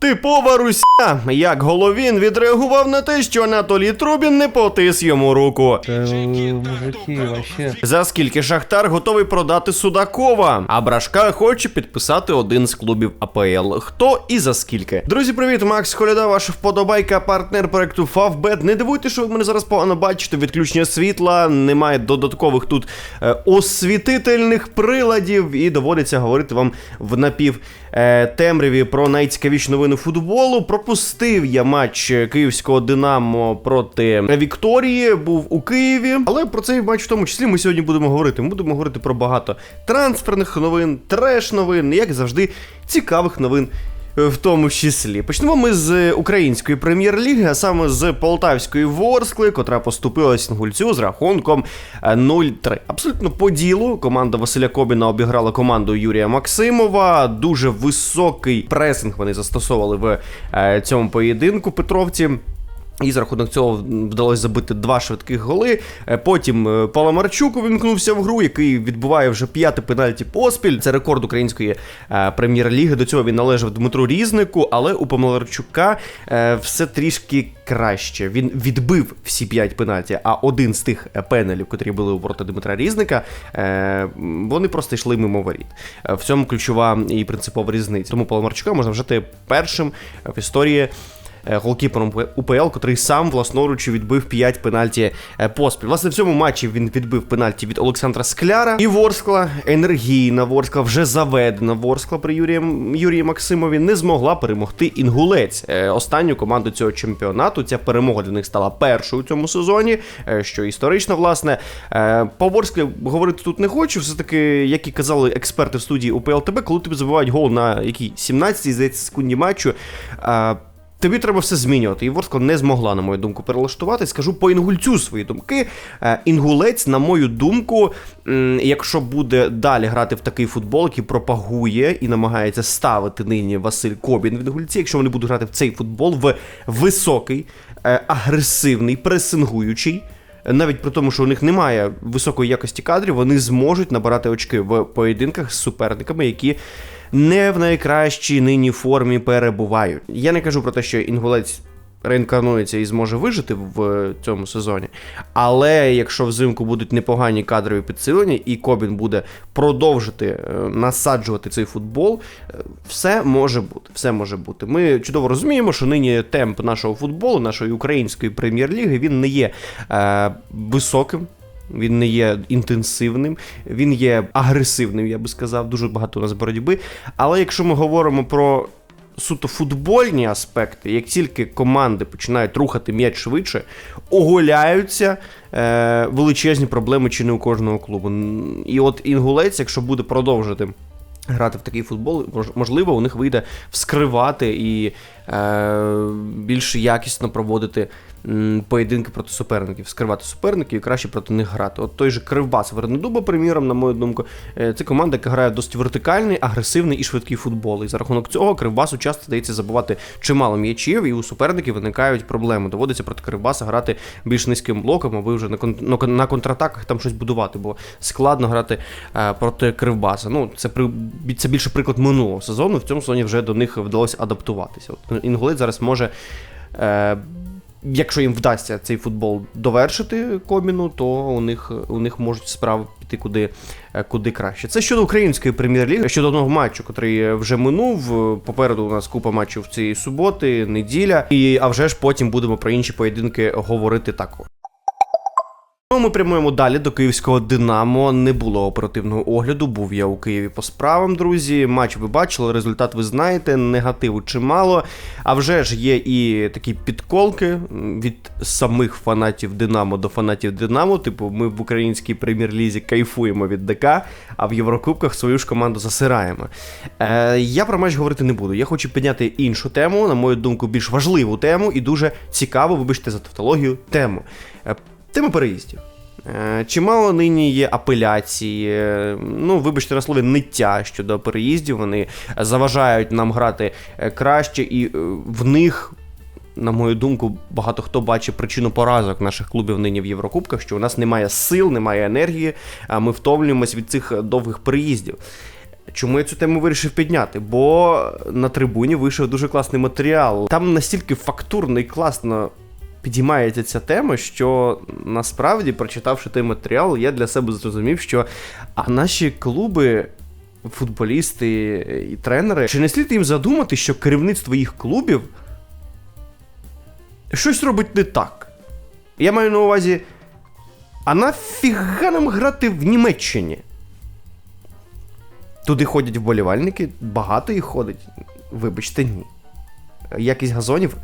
Типова руся, як головін відреагував на те, що Анатолій Трубін не потис йому руку. Мужики, вообще. За скільки Шахтар готовий продати Судакова, а Брашка хоче підписати один з клубів АПЛ. Хто і за скільки? Друзі, привіт, Макс Коляда, ваша вподобайка, партнер проекту Фавбет. Не дивуйте, що ви мене зараз погано бачите. Відключення світла, немає додаткових тут е, освітительних приладів, і доводиться говорити вам в напів е, темряві про найцікавіші новини футболу. Пропустив я матч київського Динамо проти Вікторії. Був у Києві. Але про цей матч в тому числі ми сьогодні будемо говорити. Ми будемо говорити про багато трансферних новин, треш новин, як завжди, цікавих новин. В тому числі почнемо ми з української прем'єр-ліги, а саме з полтавської Ворскли, котра поступила Сінгульцю з рахунком е, 0-3. Абсолютно по ділу. Команда Василя Кобіна обіграла команду Юрія Максимова. Дуже високий пресинг вони застосовували в е, цьому поєдинку Петровці. І за рахунок цього вдалося забити два швидких голи. Е, Потім е, Паламарчук увімкнувся в гру, який відбуває вже п'яте пенальті поспіль. Це рекорд української е, прем'єр-ліги. До цього він належав Дмитру Різнику, але у Паламарчука все трішки краще. Він відбив всі п'ять пенальті, а один з тих пенелів, котрі були у ворота Дмитра Різника, вони просто йшли мимо воріт. В цьому ключова і принципова різниця. Тому Паламарчука можна вважати першим в історії голкіпером УПЛ, котрий сам власноруч відбив 5 пенальті е, поспіль. Власне, в цьому матчі він відбив пенальті від Олександра Скляра. І Ворскла, енергійна Ворскла, вже заведена Ворскла при Юрії, Юрії Максимові, не змогла перемогти інгулець. Е, Останню команду цього чемпіонату. Ця перемога для них стала першою у цьому сезоні, е, що історично, власне. Е, По Ворсклі говорити тут не хочу. Все-таки, як і казали експерти в студії УПЛ ТБ, коли тобі забивають гол на якій 17-й, здається, секунді матчу. Тобі треба все змінювати. І Ворскла не змогла, на мою думку, перелаштувати. Скажу по інгульцю свої думки. Е, Інгулець, на мою думку, якщо буде далі грати в такий футбол, який пропагує і намагається ставити нині Василь Кобін в інгульці, якщо вони будуть грати в цей футбол в високий, е, агресивний, пресингуючий. Навіть при тому, що у них немає високої якості кадрів, вони зможуть набирати очки в поєдинках з суперниками, які не в найкращій нині формі перебувають. Я не кажу про те, що інгулець реінкарнується і зможе вижити в цьому сезоні. Але якщо взимку будуть непогані кадрові підсилення, і Кобін буде продовжити е, насаджувати цей футбол, е, все може бути. Все може бути. Ми чудово розуміємо, що нині темп нашого футболу, нашої української прем'єр-ліги, він не є е, високим. Він не є інтенсивним, він є агресивним, я би сказав. Дуже багато у нас боротьби. Але якщо ми говоримо про суто футбольні аспекти, як тільки команди починають рухати м'яч швидше, оголяються е, величезні проблеми чи не у кожного клубу. І от інгулець, якщо буде продовжити. Грати в такий футбол, можливо, у них вийде вскривати і більш якісно проводити поєдинки проти суперників, вскривати суперників і краще проти них грати. От той же Кривбас Вернодуба, приміром, на мою думку, е, це команда, яка грає досить вертикальний, агресивний і швидкий футбол. І за рахунок цього Кривбасу часто дається забувати чимало м'ячів, і у суперників виникають проблеми. Доводиться проти Кривбаса грати більш низьким блоком, а ви вже на контратаках там щось будувати, бо складно грати е, проти Кривбаса. Ну, це при це більше приклад минулого сезону. В цьому сезоні вже до них вдалося адаптуватися. От Інгулець зараз може. Е, Якщо їм вдасться цей футбол довершити коміну, то у них, у них можуть справи піти куди, е, куди краще. Це щодо української прем'єр-ліги, щодо одного матчу, який вже минув. Попереду у нас купа матчів цієї суботи, неділя. І а вже ж потім будемо про інші поєдинки говорити також. Ну, ми прямуємо далі до київського Динамо. Не було оперативного огляду. Був я у Києві по справам, друзі. Матч ви бачили, результат ви знаєте, негативу чимало. А вже ж є і такі підколки від самих фанатів Динамо до фанатів Динамо. Типу, ми в українській прем'єр-лізі кайфуємо від ДК, а в Єврокубках свою ж команду засираємо. Е, я про матч говорити не буду. Я хочу підняти іншу тему, на мою думку, більш важливу тему і дуже цікаву, вибачте за тавтологію, тему. Тема переїздів. Е, Чимало нині є апеляції, ну, вибачте на слові, ниття щодо переїздів. Вони заважають нам грати е, краще, і е, в них, на мою думку, багато хто бачить причину поразок наших клубів нині в Єврокубках, що у нас немає сил, немає енергії, а ми втомлюємось від цих довгих переїздів. Чому я цю тему вирішив підняти? Бо на трибуні вийшов дуже класний матеріал. Там настільки фактурно і класно підіймається ця тема, що насправді, прочитавши той матеріал, я для себе зрозумів, що а наші клуби. Футболісти і тренери, чи не слід їм задумати, що керівництво їх клубів щось робить не так. Я маю на увазі, а нафіга нам грати в Німеччині? Туди ходять вболівальники, багато їх ходить. Вибачте, ні. Якість газонів?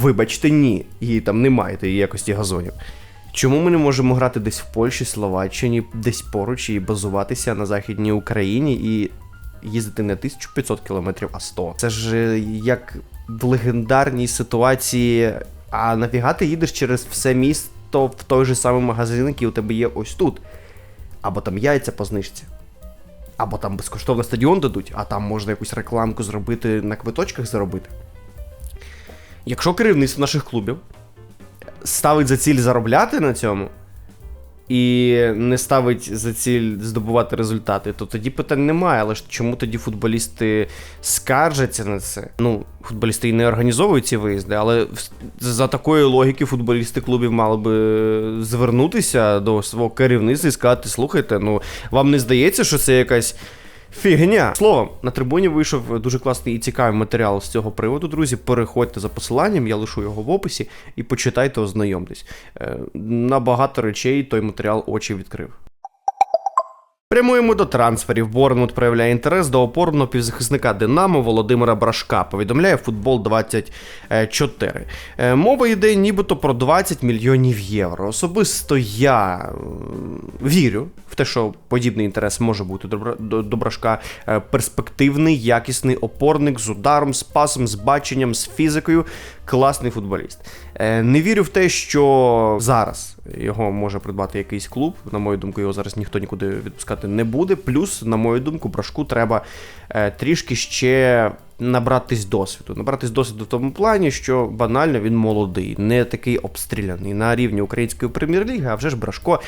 Вибачте, ні. Її там немає тієї якості газонів. Чому ми не можемо грати десь в Польщі, Словаччині, десь поруч і базуватися на Західній Україні і їздити не 1500 кілометрів, а 100? Це ж е, як в легендарній ситуації. А нафіга ти їдеш через все місто в той же самий магазин, який у тебе є ось тут. Або там яйця по знижці. Або там безкоштовно стадіон дадуть, а там можна якусь рекламку зробити на квиточках заробити. Якщо керівництво наших клубів ставить за ціль заробляти на цьому і не ставить за ціль здобувати результати, то тоді питань немає. Але ж чому тоді футболісти скаржаться на це? Ну, футболісти і не організовують ці виїзди, але за такої логіки футболісти клубів мали би звернутися до свого керівництва і сказати: слухайте, ну вам не здається, що це якась. Фігня. Словом, на трибуні вийшов дуже класний і цікавий матеріал з цього приводу, друзі. Переходьте за посиланням, я лишу його в описі, і почитайте, ознайомтесь. Е, на багато речей той матеріал очі відкрив. Прямуємо до трансферів. Борнмут проявляє інтерес до опорного півзахисника Динамо Володимира Брашка. Повідомляє футбол 24. Е, Мова йде нібито про 20 мільйонів євро. Особисто я вірю в те, що подібний інтерес може бути до, Бра- до, до Брашка. Е, Перспективний, якісний опорник з ударом, з пасом, з баченням, з фізикою. Класний футболіст. Е, Не вірю в те, що зараз його може придбати якийсь клуб. На мою думку, його зараз ніхто нікуди відпускати не буде. Плюс, на мою думку, брашку треба е, трішки ще набратись досвіду. Набратись досвіду в тому плані, що банально він молодий, не такий обстріляний на рівні української прем'єр-ліги, а вже ж брашко.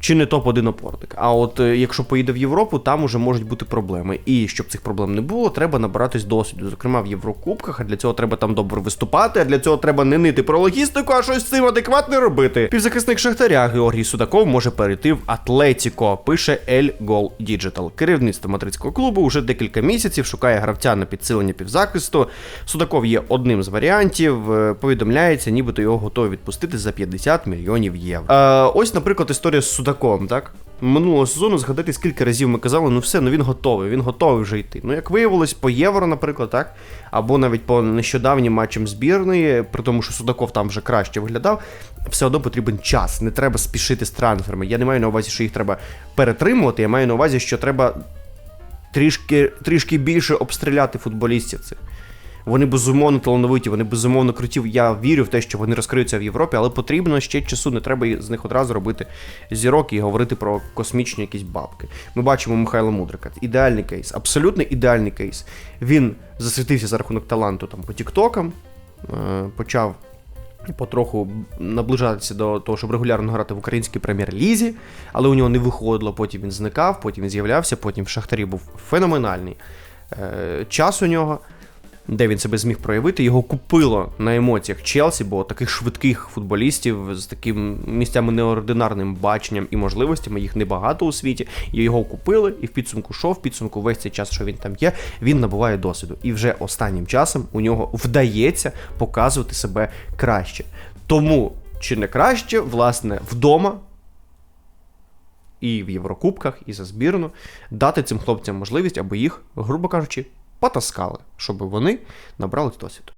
Чи не топ-1 опорник. А от е, якщо поїде в Європу, там уже можуть бути проблеми. І щоб цих проблем не було, треба набиратись досвіду. Зокрема, в Єврокубках, а для цього треба там добре виступати, а для цього треба не нити про логістику, а щось з цим адекватне робити. Півзахисник Шахтаря Георгій Судаков може перейти в Атлетіко, пише El Gol Digital. Керівництво мадридського клубу вже декілька місяців шукає гравця на підсилення півзахисту. Судаков є одним з варіантів. Е, Повідомляється, нібито його готові відпустити за 50 мільйонів євро. Е, ось, наприклад, історія з Судаковим, так? Минулого сезону згадати, скільки разів ми казали, ну все, ну він готовий, він готовий вже йти. Ну, як виявилось, по євро, наприклад, так, або навіть по нещодавнім матчам збірної, при тому, що Судаков там вже краще виглядав, все одно потрібен час. Не треба спішити з трансферами. Я не маю на увазі, що їх треба перетримувати. Я маю на увазі, що треба трішки, трішки більше обстріляти футболістів цих. Вони безумовно талановиті, вони безумовно круті. Я вірю в те, що вони розкриються в Європі, але потрібно ще часу. Не треба з них одразу робити зірок і говорити про космічні якісь бабки. Ми бачимо Михайла Мудрика. Ідеальний кейс, абсолютно ідеальний кейс. Він засвітився за рахунок таланту там по тіктокам, е, почав потроху наближатися до того, щоб регулярно грати в українській прем'єр-лізі, але у нього не виходило. Потім він зникав, потім він з'являвся, потім в Шахтарі був феноменальний е, час у нього. Де він себе зміг проявити, його купило на емоціях Челсі, бо таких швидких футболістів з таким місцями неординарним баченням і можливостями їх небагато у світі. Його купили, і в підсумку що? В підсумку весь цей час, що він там є, він набуває досвіду. І вже останнім часом у нього вдається показувати себе краще. Тому чи не краще, власне, вдома і в Єврокубках, і за збірну дати цим хлопцям можливість, аби їх, грубо кажучи, потаскали, щоб вони набрали досвіду.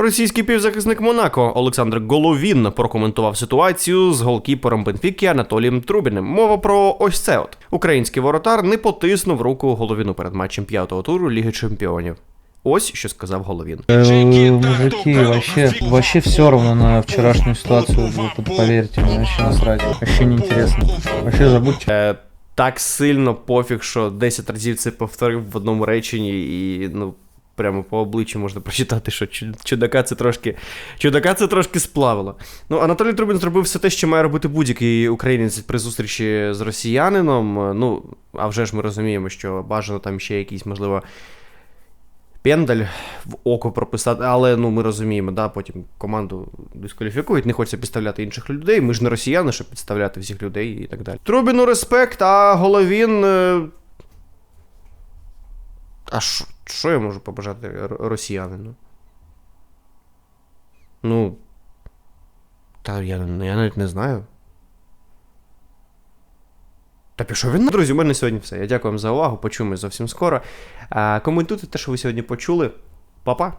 Російський півзахисник Монако Олександр Головін прокоментував ситуацію з голкіпером Бенфіки Анатолієм Трубіним. Мова про ось це от. Український воротар не потиснув руку головіну перед матчем п'ятого туру Ліги Чемпіонів. Ось що сказав Головін. Э, мужики, вообще, вообще все равно на вчерашнюю ситуацию, вы тут поверьте, мне вообще насрать, вообще неинтересно. Вообще забудьте. Так сильно пофіг, що 10 разів це повторив в одному реченні, і ну прямо по обличчю можна прочитати, що чудака це трошки. Чудака це трошки сплавило. Ну, Анатолій Трубін зробив все те, що має робити будь-який українець при зустрічі з росіянином. Ну, а вже ж ми розуміємо, що бажано там ще якісь, можливо. Пендаль в око прописати, але ну ми розуміємо, да, потім команду дискваліфікують, не хочеться підставляти інших людей. Ми ж не росіяни, щоб підставляти всіх людей і так далі. Трубіну респект, а Головін. е, А що- я можу побажати росіянину? Ну. Та я, я навіть не знаю. Та пішов він. Друзі, у мене сьогодні все. Я дякую вам за увагу. Почуємось зовсім скоро. Коментуйте те, що ви сьогодні почули. Па-па!